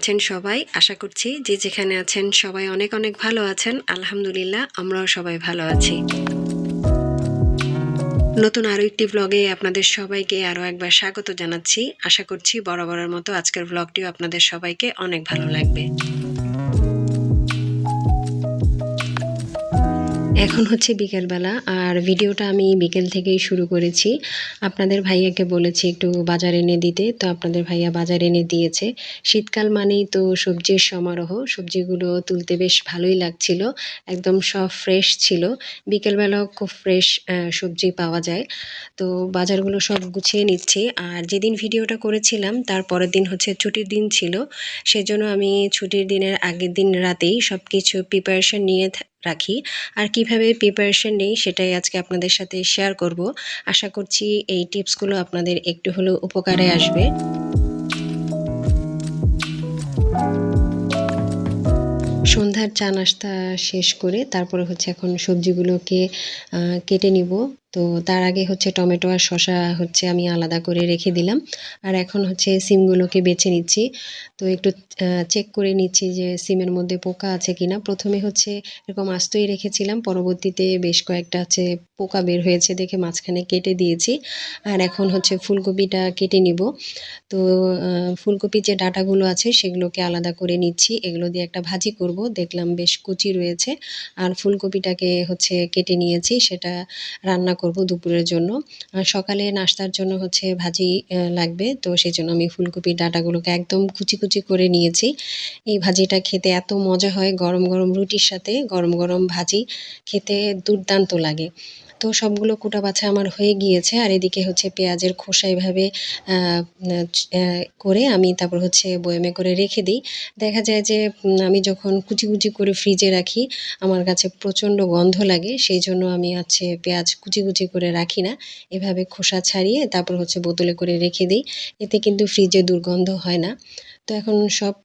আছেন সবাই। আশা করছি যে যেখানে আছেন সবাই অনেক অনেক ভালো আছেন। আলহামদুলিল্লাহ, আমরাও সবাই ভালো আছি। নতুন আরও একটি ব্লগে আপনাদের সবাইকে আরও একবার স্বাগত জানাচ্ছি। আশা করছি বরাবরের মতো আজকের ব্লগটিও আপনাদের সবাইকে অনেক ভালো লাগবে। এখন হচ্ছে বিকেলবেলা আর ভিডিওটা আমি বিকেল থেকেই শুরু করেছি। আপনাদের ভাইয়াকে বলেছি একটু বাজার এনে দিতে। তো আপনাদের ভাইয়া বাজার এনে দিয়েছে। শীতকাল মানেই তো সবজির সমারোহ। সবজিগুলো তুলতে বেশ ভালোই লাগছিল। একদম সব ফ্রেশ ছিল। বিকেলবেলাও খুব ফ্রেশ সবজি পাওয়া যায়। তো বাজারগুলো সব গুছিয়ে নিচ্ছি। আর যেদিন ভিডিওটা করেছিলাম, তার পরের দিন হচ্ছে ছুটির দিন ছিল। সেজন্য আমি ছুটির দিনের আগের দিন রাতেই সব কিছু প্রিপারেশন নিয়ে রাখি। আর কীভাবে প্রিপারেশন নেই সেটাই আজকে আপনাদের সাথে শেয়ার করব। আশা করছি এই টিপসগুলো আপনাদের একটু হলেও উপকারে আসবে। সন্ধ্যার চা নাস্তা শেষ করে তারপরে হচ্ছে এখন সবজিগুলোকে কেটে নিব। তো তার আগে হচ্ছে টমেটো আর শশা হচ্ছে আমি আলাদা করে রেখে দিলাম। আর এখন হচ্ছে সিমগুলোকে বেছে নিচ্ছি। তো একটু চেক করে নিচ্ছি যে সিমের মধ্যে পোকা আছে কিনা। প্রথমে হচ্ছে এরকম আস্তই রেখেছিলাম। পরবর্তীতে বেশ কয়েকটা হচ্ছে পোকা বের হয়েছে দেখে মাঝখানে কেটে দিয়েছি। আর এখন হচ্ছে ফুলকপিটা কেটে নিব। তো ফুলকপির যে ডাটাগুলো আছে সেগুলোকে আলাদা করে নিচ্ছি। এগুলো দিয়ে একটা ভাজি করব। দেখলাম বেশ কুচি রয়েছে। আর ফুলকপিটাকে হচ্ছে কেটে নিয়েছি। সেটা রান্না করব দুপুরের জন্য। সকালে নাস্তার জন্য হচ্ছে ভাজি লাগবে। তো সেই জন্য আমি ফুলকপির ডাটাগুলোকে একদম কুচি কুচি করে নিয়েছি। এই ভাজিটা খেতে এত মজা হয় গরম গরম রুটির সাথে, গরম গরম ভাজি, খেতে দুর্দান্ত লাগে। তো সবগুলো কোটা বাছা আমার হয়ে গিয়েছে। আর এদিকে হচ্ছে পেঁয়াজের খোসা এভাবে করে আমি তারপর হচ্ছে বয়ামে করে রেখে দিই। দেখা যায় যে আমি যখন কুচি কুচি করে ফ্রিজে রাখি, আমার কাছে প্রচণ্ড গন্ধ লাগে, সেই জন্য আমি হচ্ছে পেঁয়াজ কুচি কুচি করে রাখি না। এভাবে খোসা ছাড়িয়ে তারপর হচ্ছে বোতলে করে রেখে দিই। এতে কিন্তু ফ্রিজে দুর্গন্ধ হয় না। তো এখন সব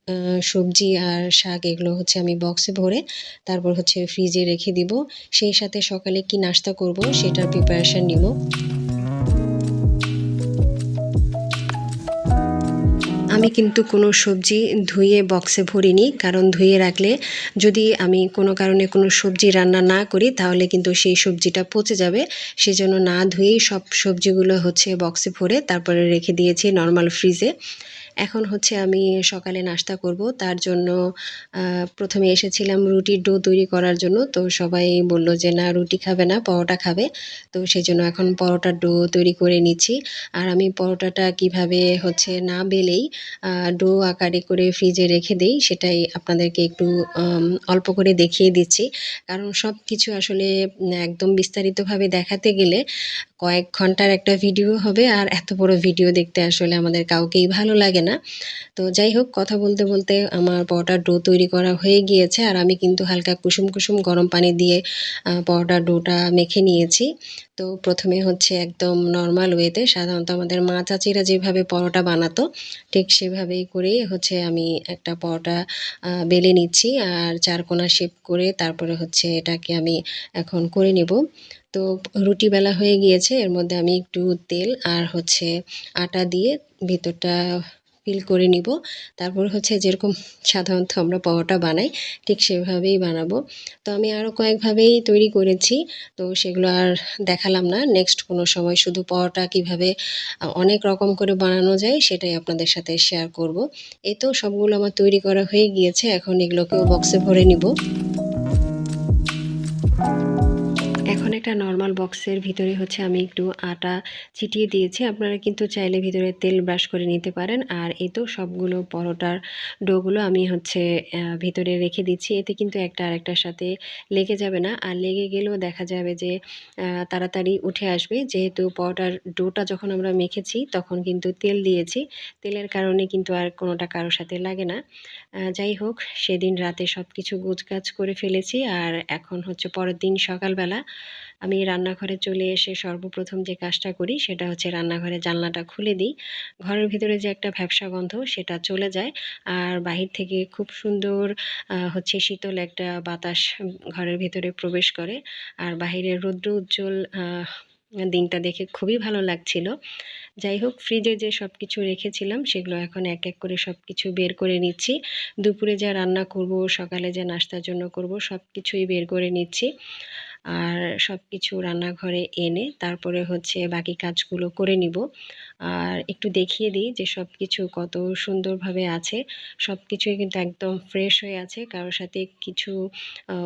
সবজি আর শাক এগুলো হচ্ছে আমি বক্সে ভরে তারপর হচ্ছে ফ্রিজে রেখে দিব। সেই সাথে সকালে কি নাস্তা করব সেটার প্রিপারেশান নিব। আমি কিন্তু কোনো সবজি ধুয়ে বক্সে ভরিনি, কারণ ধুয়ে রাখলে যদি আমি কোনো কারণে কোনো সবজি রান্না না করি তাহলে কিন্তু সেই সবজিটা পচে যাবে। সেজন্য না ধুয়েই সব সবজিগুলো হচ্ছে বক্সে ভরে তারপরে রেখে দিয়েছি নর্মাল ফ্রিজে এখন হচ্ছে আমি সকালে নাস্তা করব। তার জন্য প্রথমে এসেছিলাম রুটির ডো তৈরি করার জন্য। তো সবাই বলল যে, না, রুটি খাবে না, পরোটা খাবে। তো সেই জন্য এখন পরোটার ডো তৈরি করে নিচ্ছি। আর আমি পরোটাটা কীভাবে হচ্ছে না বেলেই ডো আকারে করে ফ্রিজে রেখে দেই, সেটাই আপনাদেরকে একটু অল্প করে দেখিয়ে দিচ্ছি। কারণ সব কিছু আসলে একদম বিস্তারিতভাবে দেখাতে গেলে কয়েক ঘণ্টার একটা ভিডিও হবে আর এত বড় ভিডিও দেখতে আসলে আমাদের কাউকেই ভালো লাগে না। তো যাই হোক, কথা বলতে বলতে আমার পরোটার ডো তৈরি করা হয়ে গিয়েছে আর আমি কিন্তু হালকা কুসুম কুসুম গরম পানি দিয়ে পরোটার ডোটা মেখে নিয়েছি। তো প্রথমে হচ্ছে একদম নর্মাল ওয়েতে সাধারণত আমাদের মা চাচিরা যেভাবে পরোটা বানাতো, ঠিক সেভাবেই করেই হচ্ছে আমি একটা পরোটা বেলে নিচ্ছি। আর চারকোনা শেপ করে তারপরে হচ্ছে এটাকে আমি এখন করে নেব। তো রুটি বেলা হয়ে গিয়েছে, এর মধ্যে আমি একটু তেল আর হচ্ছে আটা দিয়ে ভিতরটা ফিল করে নিব। তারপর হচ্ছে যেরকম সাধারণত আমরা পরোটা বানাই, ঠিক সেভাবেই বানাবো। তো আমি আরও কয়েকভাবেই তৈরি করেছি, তো সেগুলো আর দেখালাম না। নেক্সট কোনো সময় শুধু পরোটা কীভাবে অনেক রকম করে বানানো যায়, সেটাই আপনাদের সাথে শেয়ার করব। এই তো সবগুলো আমার তৈরি করা হয়ে গিয়েছে, এখন এগুলোকেও বক্সে ভরে নিব। এখন একটা নর্মাল বক্সের ভিতরে হচ্ছে আমি একটু আটা ছিটিয়ে দিয়েছি। আপনারা কিন্তু চাইলে ভিতরে তেল ব্রাশ করে নিতে পারেন। আর এ তো সবগুলো পরোটার ডোগুলো আমি হচ্ছে ভিতরে রেখে দিচ্ছি। এতে কিন্তু একটা আরেকটার সাথে লেগে যাবে না। আর লেগে গেলেও দেখা যাবে যে তাড়াতাড়ি উঠে আসবে। যেহেতু পরোটার ডোটা যখন আমরা মেখেছি, তখন কিন্তু তেল দিয়েছি। তেলের কারণে কিন্তু আর কোনোটা কারোর সাথে লাগে না। যাই হোক, সেদিন রাতে সব কিছু গোছগাছ করে ফেলেছি। আর এখন হচ্ছে পরের দিন সকালবেলা আমি রান্নাঘরে চলে এসে সর্বপ্রথম যে কাজটা করি সেটা হচ্ছে রান্নাঘরে জানলাটা খুলে দিই। ঘরের ভিতরে যে একটা ভ্যাবসা গন্ধ সেটা চলে যায়। আর বাহির থেকে খুব সুন্দর হচ্ছে শীতল একটা বাতাস ঘরের ভিতরে প্রবেশ করে। আর বাহিরের রৌদ্র উজ্জ্বল দিনটা দেখে খুবই ভালো লাগছিল। যাই হোক, ফ্রিজে যে সব কিছু রেখেছিলাম সেগুলো এখন এক এক করে সব কিছু বের করে নিচ্ছি। দুপুরে যা রান্না করব, সকালে যা নাস্তার জন্য করব সব কিছুই বের করে নিচ্ছি। আর সব কিছু রান্নাঘরে এনে তারপরে হচ্ছে বাকি কাজগুলো করে নিব। আর একটু দেখিয়ে দিই যে সব কিছু কত সুন্দরভাবে আছে। সব কিছুই কিন্তু একদম ফ্রেশ হয়ে আছে। কারোর সাথে কিছু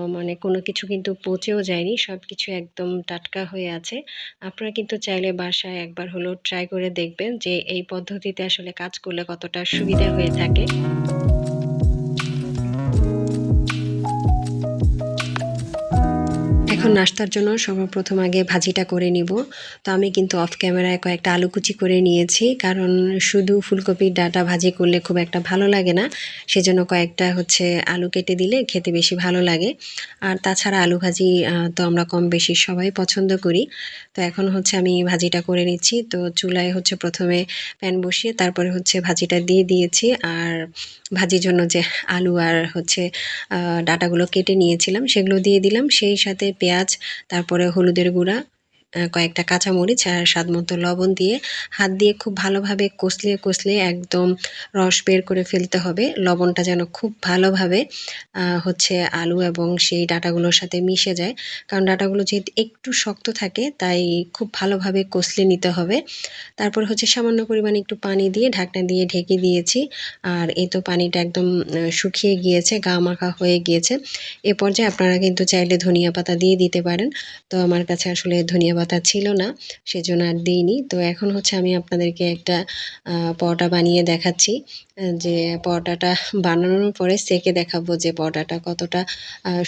মানে কোনো কিছু কিন্তু পচেও যায়নি। সব কিছু একদম টাটকা হয়ে আছে। আপনারা কিন্তু চাইলে বাসায় একবার হলো ট্রাই করে দেখবেন যে এই পদ্ধতিতে আসলে কাজ করলে কতটা সুবিধা হয়ে থাকে। এখন নাস্তার জন্য সর্বপ্রথম আগে ভাজিটা করে নিব। তো আমি কিন্তু অফ ক্যামেরায় কয়েকটা আলু কুচি করে নিয়েছি, কারণ শুধু ফুলকপির ডাটা ভাজি করলে খুব একটা ভালো লাগে না। সেজন্য কয়েকটা হচ্ছে আলু কেটে দিলে খেতে বেশি ভালো লাগে। আর তাছাড়া আলু ভাজি তো আমরা কম বেশি সবাই পছন্দ করি। তো এখন হচ্ছে আমি ভাজিটা করে নিচ্ছি। তো চুলায় হচ্ছে প্রথমে প্যান বসিয়ে তারপরে হচ্ছে ভাজিটা দিয়ে দিয়েছি। আর ভাজির জন্য যে আলু আর হচ্ছে ডাটাগুলো কেটে নিয়েছিলাম, সেগুলো দিয়ে দিলাম। সেই সাথে পেঁয়াজ তারপরে হলুদের গুঁড়া কয়েকটা কাঁচামরিচ আর স্বাদ মতো লবণ দিয়ে হাত দিয়ে খুব ভালোভাবে কষলিয়ে কষলিয়ে একদম রস বের করে ফেলতে হবে। লবণটা যেন খুব ভালোভাবে হচ্ছে আলু এবং সেই ডাটাগুলোর সাথে মিশে যায়। কারণ ডাটাগুলো যেহেতু একটু শক্ত থাকে, তাই খুব ভালোভাবে কষলে নিতে হবে। তারপর হচ্ছে সামান্য পরিমাণে একটু পানি দিয়ে ঢাকনা দিয়ে ঢেকে দিয়েছি। আর এই তো পানিটা একদম শুকিয়ে গিয়েছে, গা মাখা হয়ে গিয়েছে। এ পর্যায়ে আপনারা কিন্তু চাইলে ধনিয়া পাতা দিয়ে দিতে পারেন। তো আমার কাছে আসলে ধনিয়া পাতা ছিল না, সেজন্য আর দিইনি। তো এখন হচ্ছে আমি আপনাদেরকে একটা পরোটা বানিয়ে দেখাচ্ছি। যে পরোটাটা বানানোর পরে সেকে দেখাবো যে পরোটাটা কতটা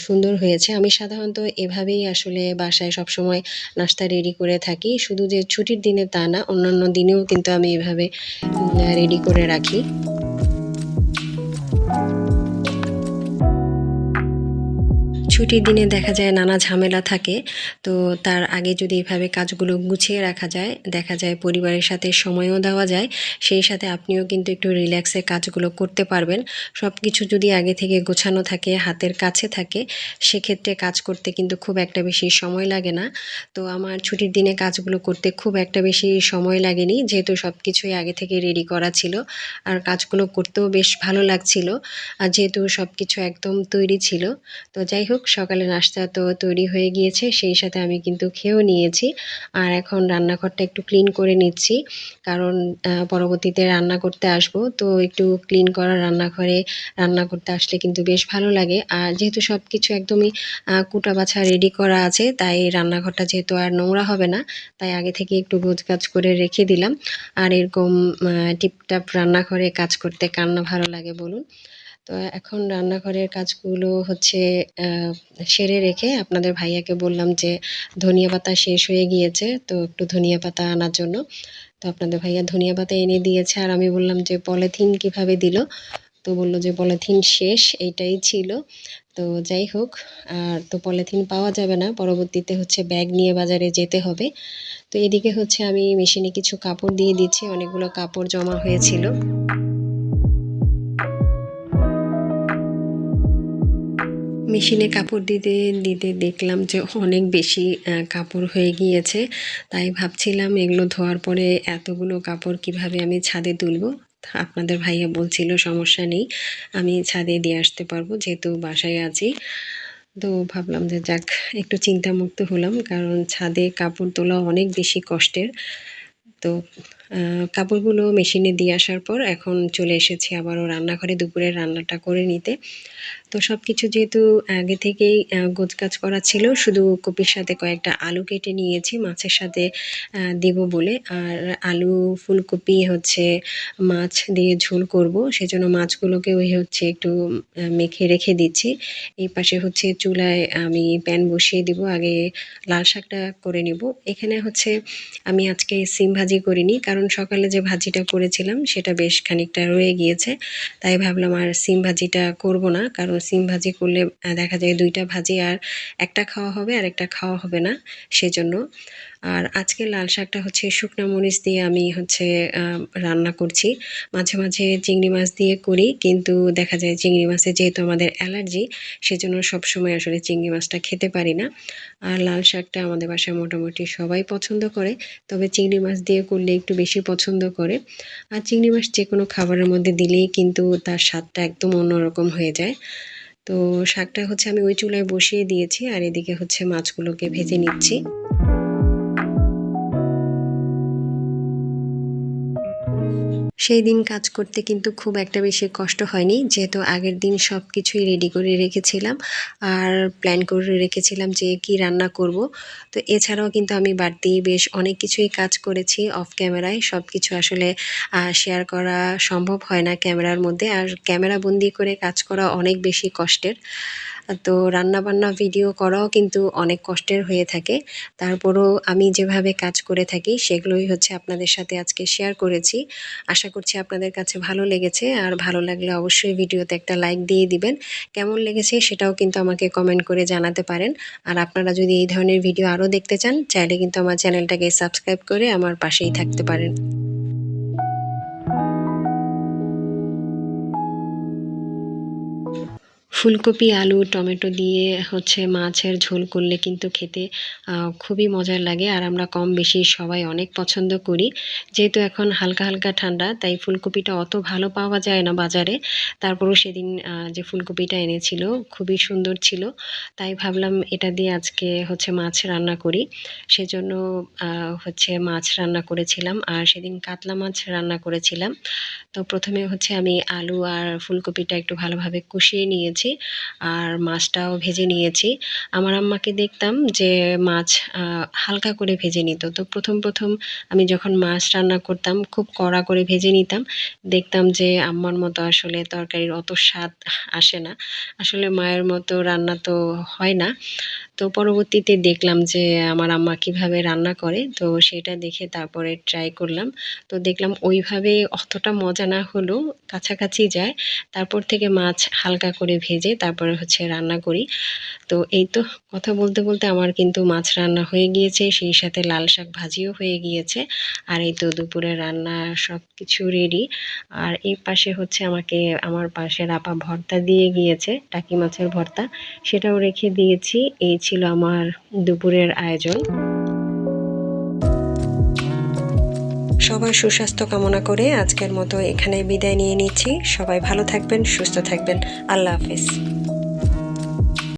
সুন্দর হয়েছে। আমি সাধারণত এভাবেই আসলে বাসায় সবসময় নাস্তা রেডি করে থাকি। শুধু যে ছুটির দিনে তা না, অন্যান্য দিনেও কিন্তু আমি এভাবে রেডি করে রাখি। ছুটির দিনে দেখা যায় নানা ঝামেলা থাকে। তো তার আগে যদি এভাবে কাজগুলো গুছিয়ে রাখা যায়, দেখা যায় পরিবারের সাথে সময়ও দেওয়া যায়, সেই সাথে আপনিও কিন্তু একটু রিল্যাক্সে কাজগুলো করতে পারবেন। সব কিছু যদি আগে থেকে গোছানো থাকে, হাতের কাছে থাকে, সেক্ষেত্রে কাজ করতে কিন্তু খুব একটা বেশি সময় লাগে না। তো আমার ছুটির দিনে কাজগুলো করতে খুব একটা বেশি সময় লাগেনি, যেহেতু সব কিছুই আগে থেকে রেডি করা ছিল আর কাজগুলো করতেও বেশ ভালো লাগছিল। আর যেহেতু সব কিছু একদম তৈরি ছিল, তো যাই হোক সকালে নাস্তা তো তৈরি হয়ে গিয়েছে, সেই সাথে আমি কিন্তু খেয়েও নিয়েছি। আর এখন রান্নাঘরটা একটু ক্লিন করে নিচ্ছি, কারণ পরবর্তীতে রান্না করতে আসব। তো একটু ক্লিন করা রান্নাঘরে, রান্না করতে আসলে কিন্তু বেশ ভালো লাগে। আর যেহেতু সব কিছু একদমই কুটা বাছা রেডি করা আছে, তাই রান্নাঘরটা যেহেতু আর নোংরা হবে না, তাই আগে থেকে একটু গোছগাছ করে রেখে দিলাম। আর এরকম টিপটাপ রান্নাঘরে কাজ করতে কান্না ভালো লাগে বলুন। তো এখন রান্নাঘরের কাজগুলো হচ্ছে সেরে রেখে আপনাদের ভাইয়াকে বললাম যে ধনিয়া পাতা শেষ হয়ে গিয়েছে, তো একটু ধনিয়া পাতা আনার জন্য। তো আপনাদের ভাইয়া ধনিয়া পাতা এনে দিয়েছে আর আমি বললাম যে পলিথিন কীভাবে দিল? তো বলল যে পলিথিন শেষ, এইটাই ছিল। তো যাই হোক, আর তো পলিথিন পাওয়া যাবে না, পরবর্তীতে হচ্ছে ব্যাগ নিয়ে বাজারে যেতে হবে। তো এদিকে হচ্ছে আমি মেশিনে কিছু কাপড় দিয়ে দিচ্ছি, অনেকগুলো কাপড় জমা হয়েছিল। মেশিনে কাপড় দিতে দিতে দেখলাম যে অনেক বেশি কাপড় হয়ে গিয়েছে। তাই ভাবছিলাম এগুলো ধোয়ার পরে এতগুলো কাপড় কীভাবে আমি ছাদে তুলব? আপনাদের ভাইয়া বলছিল সমস্যা নেই, আমি ছাদে দিয়ে আসতে পারব যেহেতু বাসায় আছি। তো ভাবলাম যে যাক, একটু চিন্তামুক্ত হলাম, কারণ ছাদে কাপড় তোলা অনেক বেশি কষ্টের। তো কাপড়গুলো মেশিনে দিয়ে আসার পর এখন চলে এসেছি আবারও রান্নাঘরে দুপুরের রান্নাটা করে নিতে। তো সব কিছু যেহেতু আগে থেকেই গোছগাছ করা ছিল, শুধু কপির সাথে কয়েকটা আলু কেটে নিয়েছি, মাছের সাথে দেব বলে। আর আলু, ফুলকপি হচ্ছে মাছ দিয়ে ঝোল করব, সেজন্য মাছগুলোকে ওই হচ্ছে একটু মেখে রেখে দিচ্ছি। এই পাশে হচ্ছে চুলায় আমি প্যান বসিয়ে দিব, আগে লাল শাকটা করে নেব। এখানে হচ্ছে আমি আজকে সিম ভাজি করিনি, কারণ কারণ সকালে যে ভাজিটা করেছিলাম, সেটা বেশ খানিকটা রয়ে গিয়েছে। তাই ভাবলাম আর সিম ভাজিটা করব না, কারণ সিম ভাজি করলে দেখা যায় দুইটা ভাজি আর একটা খাওয়া হবে আর একটা খাওয়া হবে না। সেজন্য আর আজকে লাল শাকটা হচ্ছে শুকনো মরিচ দিয়ে আমি হচ্ছে রান্না করছি। মাঝে মাঝে চিংড়ি মাছ দিয়ে করি, কিন্তু দেখা যায় চিংড়ি মাছে যেহেতু আমাদের অ্যালার্জি, সেজন্য সবসময় আসলে চিংড়ি মাছটা খেতে পারি না। আর লাল শাকটা আমাদের বাসায় মোটামুটি সবাই পছন্দ করে, তবে চিংড়ি মাছ দিয়ে করলে একটু বেশি পছন্দ করে। আর চিংড়ি মাছ যে কোনো খাবারের মধ্যে দিলেই কিন্তু তার স্বাদটা একদম অন্যরকম হয়ে যায়। তো শাকটা হচ্ছে আমি ওই চুলায় বসিয়ে দিয়েছি, আর এদিকে হচ্ছে মাছগুলোকে ভেজে নিচ্ছি। সেই দিন কাজ করতে কিন্তু খুব একটা বেশি কষ্ট হয়নি। যেহেতু আগের দিন সব কিছুই রেডি করে রেখেছিলাম আর প্ল্যান করে রেখেছিলাম যে কি রান্না করব। তো এছাড়াও কিন্তু আমি বাড়তি বেশ অনেক কিছুই কাজ করেছি অফ ক্যামেরায় সব কিছু আসলে শেয়ার করা সম্ভব হয় না ক্যামেরার মধ্যে। আর ক্যামেরা বন্দি করে কাজ করা অনেক বেশি কষ্টের। তো রান্নাবান্না ভিডিও করাও কিন্তু অনেক কষ্টের হয়ে থাকে। তারপরও আমি যেভাবে কাজ করে থাকি, সেগুলোই হচ্ছে আপনাদের সাথে আজকে শেয়ার করেছি। আশা করছি আপনাদের কাছে ভালো লেগেছে, আর ভালো লাগলে অবশ্যই ভিডিওতে একটা লাইক দিয়ে দিবেন। কেমন লেগেছে সেটাও কিন্তু আমাকে কমেন্ট করে জানাতে পারেন। আর আপনারা যদি এই ধরনের ভিডিও আরও দেখতে চান, চাইলে কিন্তু আমার চ্যানেলটাকে সাবস্ক্রাইব করে আমার পাশেই থাকতে পারেন। ফুলকপি, আলু, টমেটো দিয়ে হচ্ছে মাছের ঝোল করলে কিন্তু খেতে খুবই মজার লাগে। আর আমরা কম বেশি সবাই অনেক পছন্দ করি। যেহেতু এখন হালকা হালকা ঠান্ডা, তাই ফুলকপিটা অত ভালো পাওয়া যায় না বাজারে। তারপরও সেদিন যে ফুলকপিটা এনেছিল, খুবই সুন্দর ছিল। তাই ভাবলাম এটা দিয়ে আজকে হচ্ছে মাছ রান্না করি। সেজন্য হচ্ছে মাছ রান্না করেছিলাম। আর সেদিন কাতলা মাছ রান্না করেছিলাম। তো প্রথমে হচ্ছে আমি আলু আর ফুলকপিটা একটু ভালোভাবে কষিয়ে নিয়েছি। আর মাছটাও ভেজে নিয়েছি। আমার আম্মাকে দেখতাম যে মাছ হালকা করে ভেজে নিত। তো প্রথম প্রথম আমি যখন মাছ রান্না করতাম, খুব কড়া করে ভেজে নিতাম, দেখতাম যে আম্মার মতো আসলে তরকারির অত স্বাদ আসে না। আসলে মায়ের মতো রান্না তো হয় না। তো পরবর্তীতে দেখলাম যে আমার আম্মা কীভাবে রান্না করে, তো সেটা দেখে তারপরে ট্রাই করলাম। তো দেখলাম ওইভাবে অতটা মজা না হলেও কাছাকাছি যায়। তারপর থেকে মাছ হালকা করে ভেজে তারপরে হচ্ছে রান্না করি। তো এই তো কথা বলতে বলতে আমার কিন্তু মাছ রান্না হয়ে গিয়েছে, সেই সাথে লাল শাক ভাজিও হয়ে গিয়েছে। আর এই তো দুপুরে রান্না সব কিছু রেডি আর এই পাশে হচ্ছে আমাকে আমার পাশের আপা ভর্তা দিয়ে গিয়েছে, টাকি মাছের ভর্তা। সেটাও রেখে দিয়েছি। এই ছিল আমার দুপুরের আয়োজন। সবার সুস্বাস্থ্য কামনা করে আজকের মতো এখানে বিদায় নিয়ে নিচ্ছি। সবাই ভালো থাকবেন, সুস্থ থাকবেন। আল্লাহ হাফেজ।